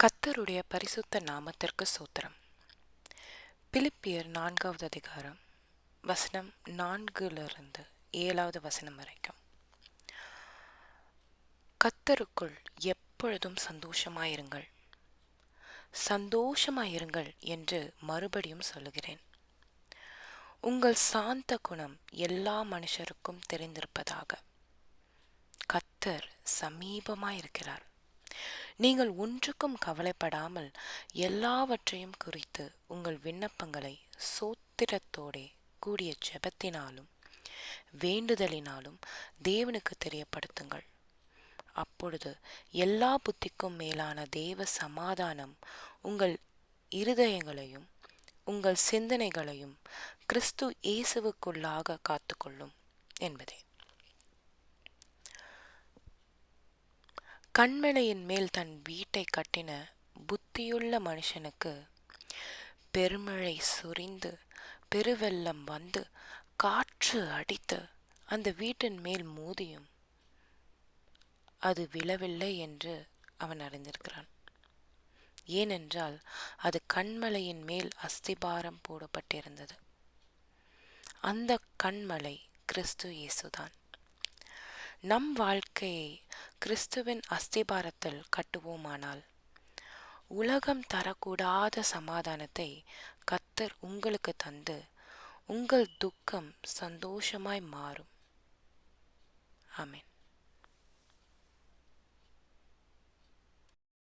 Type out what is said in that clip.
கத்தருடைய பரிசுத்த நாமத்திற்கு சூத்திரம். பிலிப்பியர் நான்காவது அதிகாரம் வசனம் நான்கிலிருந்து ஏழாவது வசனம் வரைக்கும். கத்தருக்குள் எப்பொழுதும் சந்தோஷமாயிருங்கள். சந்தோஷமாயிருங்கள் என்று மறுபடியும் சொல்லுகிறேன். உங்கள் சாந்த குணம் எல்லா மனுஷருக்கும் தெரிந்திருப்பதாக. கத்தர் சமீபமாயிருக்கிறார். நீங்கள் ஒன்றுக்கும் கவலைப்படாமல் எல்லாவற்றையும் குறித்து உங்கள் விண்ணப்பங்களை சோத்திரத்தோடே கூடிய ஜெபத்தினாலும் வேண்டுதலினாலும் தேவனுக்கு தெரியப்படுத்துங்கள். அப்பொழுது எல்லா புத்திக்கும் மேலான தேவ சமாதானம் உங்கள் இருதயங்களையும் உங்கள் சிந்தனைகளையும் கிறிஸ்து இயேசுவுக்குள்ளாக காத்துக்கொள்ளும் என்பதே. கண்மலையின் மேல் தன் வீட்டை கட்டின புத்தியுள்ள மனுஷனுக்கு பெருமழை சொரிந்து பெருவெள்ளம் வந்து காற்று அடித்து அந்த வீட்டின் மேல் மோதியும். அது விழவில்லை என்று அவன் அறிந்திருக்கிறான். ஏனென்றால் அது கண்மலையின் மேல் அஸ்திபாரம் போடப்பட்டிருந்தது. அந்த கண்மலை கிறிஸ்து இயேசுதான். நம் வாழ்க்கையை கிறிஸ்துவின் அஸ்திபாரத்தில் கட்டுவோமானால் உலகம் தரக்கூடாத சமாதானத்தை கத்தர் உங்களுக்கு தந்து உங்கள் துக்கம் சந்தோஷமாய் மாறும். ஆமேன்.